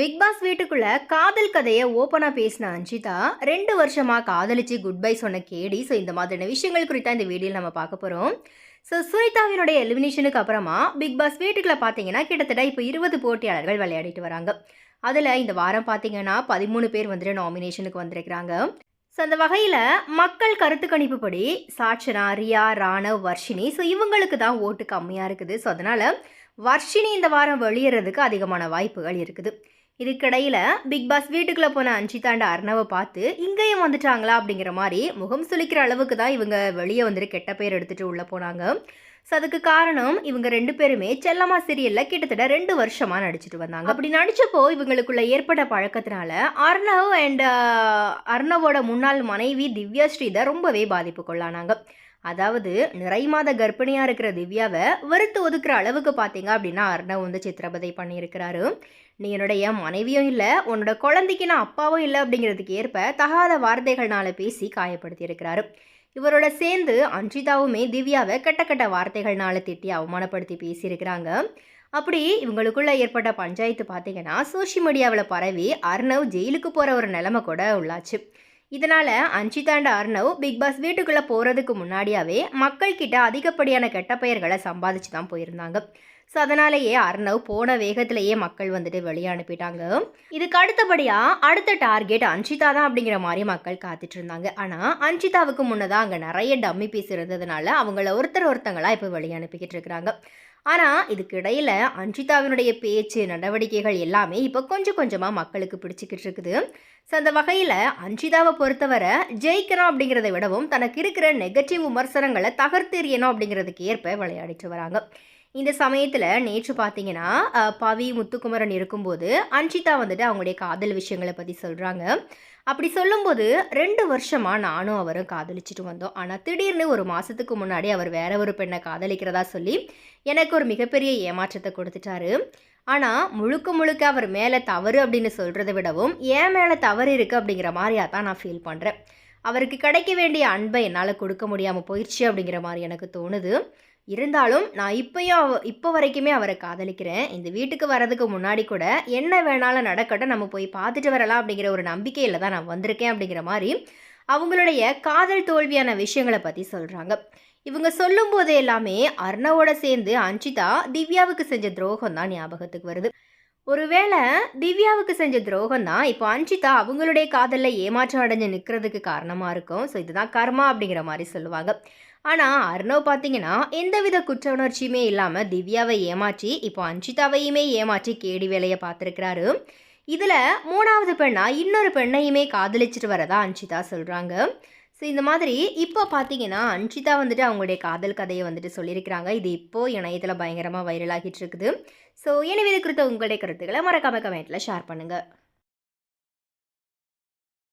Big pass வீட்டுக்குள்ள காதல் கதையை ஓப்பனாக பேசின அஞ்சிதா ரெண்டு வருஷமா காதலிச்சு குட் பை சொன்ன கேடி. ஸோ இந்த மாதிரியான விஷயங்கள் குறித்தா இந்த வீடியோவில் நம்ம பார்க்க போகிறோம் ஸோ சுனிதாவினுடைய எலிமினேஷனுக்கு அப்புறமா பிக் பாஸ் வீட்டுக்குள்ள பார்த்தீங்கன்னா கிட்டத்தட்ட இப்போ இருபது போட்டியாளர்கள் விளையாடிட்டு வராங்க. அதில் இந்த வாரம் பார்த்தீங்கன்னா பதிமூணு பேர் வந்துட்டு நாமினேஷனுக்கு வந்திருக்கிறாங்க. ஸோ அந்த வகையில் மக்கள் கருத்து கணிப்புப்படி சாட்சனா ரியா ராணவ் வர்ஷினி ஸோ இவங்களுக்கு தான் ஓட்டு கம்மியாக இருக்குது. ஸோ அதனால் வர்ஷினி இந்த வாரம் வெளியேறதுக்கு அதிகமான வாய்ப்புகள் இருக்குது. இதுக்கிடையில் பிக் பாஸ் வீட்டுக்குள்ளே போன அஞ்சிதாண்ட அர்ணவை பார்த்து இங்கேயும் வந்துட்டாங்களா? அப்படிங்கிற மாதிரி முகம் சுளிக்கிற அளவுக்கு தான் இவங்க வெளியே வந்துட்டு கெட்ட பேர் எடுத்துகிட்டு உள்ளே போனாங்க. ஸோ அதுக்கு காரணம் இவங்க ரெண்டு பேருமே செல்லம்மா சீரியலில் கிட்டத்தட்ட ரெண்டு வருஷமாக நடிச்சிட்டு வந்தாங்க. அப்படி நடிச்சப்போ இவங்களுக்குள்ள ஏற்பட்ட பழக்கத்தினால அர்ணவ் அண்ட் அர்ணவோட முன்னாள் மனைவி திவ்யா ஸ்ரீதர் ரொம்பவே பாதிப்புக்குள்ளானாங்க. அதாவது நிறை மாத கர்ப்பிணியாக இருக்கிற திவ்யாவை வெறுத்து ஒதுக்குற அளவுக்கு பார்த்தீங்க அப்படின்னா அர்ணவ் வந்து சித்திரபதை பண்ணியிருக்கிறாரு. நீ என்னுடைய மனைவியும் இல்லை உன்னோட குழந்தைக்கு நான் அப்பாவும் இல்லை அப்படிங்கிறதுக்கு ஏற்ப தகாத வார்த்தைகள்னால பேசி காயப்படுத்தியிருக்கிறாரு. இவரோட சேர்ந்து அஞ்சிதாவுமே திவ்யாவை கெட்ட கெட்ட வார்த்தைகள்னால திட்டி அவமானப்படுத்தி பேசியிருக்கிறாங்க. அப்படி இவங்களுக்குள்ள ஏற்பட்ட பஞ்சாயத்து பார்த்தீங்கன்னா சோஷியல் மீடியாவில் பரவி அர்ணவ் ஜெயிலுக்கு போகிற ஒரு நிலைமை கூட உள்ளாச்சு. இதனால் அஞ்சிதாண்ட அர்ணவ் பிக் பாஸ் வீட்டுக்குள்ளே போகிறதுக்கு முன்னாடியாவே மக்கள்கிட்ட அதிகப்படியான கெட்ட பெயர்களை சம்பாதிச்சு தான் போயிருந்தாங்க. ஸோ அதனாலேயே அர்ணவ் போன வேகத்திலேயே மக்கள் வந்துட்டு வெளியே அனுப்பிட்டாங்க. இதுக்கு அடுத்தபடியாக அடுத்த டார்கெட் அஞ்சிதா தான் அப்படிங்கிற மாதிரி மக்கள் காத்துட்டு இருந்தாங்க. ஆனால் அஞ்சிதாவுக்கு முன்னதாக அங்கே நிறைய டம்மி பீஸ் இருந்ததுனால அவங்கள ஒருத்தர் ஒருத்தங்களாக இப்போ வெளியே அனுப்பிக்கிட்டு இருக்கிறாங்க. ஆனால் இதுக்கு இடையில் அஞ்சிதாவினுடைய பேச்சு நடவடிக்கைகள் எல்லாமே இப்போ கொஞ்சம் கொஞ்சமாக மக்களுக்கு பிடிச்சிக்கிட்டு இருக்குது. ஸோ அந்த வகையில் அஞ்சிதாவை பொறுத்தவரை ஜெயிக்கணும் அப்படிங்கிறத விடவும் தனக்கு இருக்கிற நெகட்டிவ் விமர்சனங்களை தகர்த்தெறியணும் அப்படிங்கிறதுக்கு ஏற்ப விளையாடிட்டு வராங்க. இந்த சமயத்தில் நேற்று பார்த்தீங்கன்னா பவி முத்துக்குமரன் இருக்கும்போது அன்ஷிதா வந்துட்டு அவங்களுடைய காதல் விஷயங்களை பற்றி சொல்கிறாங்க அப்படி சொல்லும்போது ரெண்டு வருஷமாக நானும் அவரும் காதலிச்சுட்டு வந்தோம். ஆனால் திடீர்னு ஒரு மாதத்துக்கு முன்னாடி அவர் வேற ஒரு பெண்ணை காதலிக்கிறதா சொல்லி எனக்கு ஒரு மிகப்பெரிய ஏமாற்றத்தை கொடுத்துட்டாரு. ஆனால் முழுக்க முழுக்க அவர் மேலே தவறு அப்படின்னு சொல்கிறத விடவும் ஏன் மேலே தவறு இருக்குது அப்படிங்கிற மாதிரியா தான் நான் ஃபீல் பண்ணுறேன் அவருக்கு கிடைக்க வேண்டிய அன்பை என்னால் கொடுக்க முடியாமல் போயிடுச்சு அப்படிங்கிற மாதிரி எனக்கு தோணுது. இருந்தாலும் நான் இப்பயும் அவ இப்போ வரைக்குமே அவரை காதலிக்கிறேன். இந்த வீட்டுக்கு வர்றதுக்கு முன்னாடி கூட என்ன வேணாலும் நடக்கட்டும் நம்ம போய் பார்த்துட்டு வரலாம் அப்படிங்கிற ஒரு நம்பிக்கையில் தான் நான் வந்திருக்கேன் அப்படிங்கிற மாதிரி அவங்களுடைய காதல் தோல்வியான விஷயங்களை பற்றி சொல்கிறாங்க இவங்க சொல்லும்போது எல்லாமே அர்ணவோட சேர்ந்து அஞ்சிதா திவ்யாவுக்கு செஞ்ச துரோகம் தான் ஞாபகத்துக்கு வருது. ஒருவேளை திவ்யாவுக்கு செஞ்ச துரோகம் தான் இப்போ அஞ்சிதா அவங்களுடைய காதலில் ஏமாற்றம் அடைஞ்சு நிற்கிறதுக்கு காரணமாக இருக்கும். ஸோ இதுதான் கர்மா அப்படிங்கிற மாதிரி சொல்லுவாங்க. ஆனால் அர்ணவ் பார்த்தீங்கன்னா எந்தவித குற்ற உணர்ச்சியுமே இல்லாமல் திவ்யாவை ஏமாற்றி இப்போ அஞ்சிதாவையுமே ஏமாற்றி கேடி வேலையை பார்த்துருக்கிறாரு. இதில் மூணாவது பெண்ணா இன்னொரு பெண்ணையுமே காதலிச்சிட்டு வரதா அஞ்சிதா சொல்கிறாங்க ஸோ இந்த மாதிரி இப்போ பார்த்தீங்கன்னா அன்ஷிதா வந்துட்டு அவங்களுடைய காதல் கதையை வந்துட்டு சொல்லியிருக்கிறாங்க. இது இப்போ இணையத்தில் பயங்கரமாக வைரல் ஆகிட்டு இருக்குது. ஸோ எனவே இது குறித்த உங்களுடைய கருத்துக்களை மறக்காம கமெண்ட்டில் ஷேர் பண்ணுங்கள்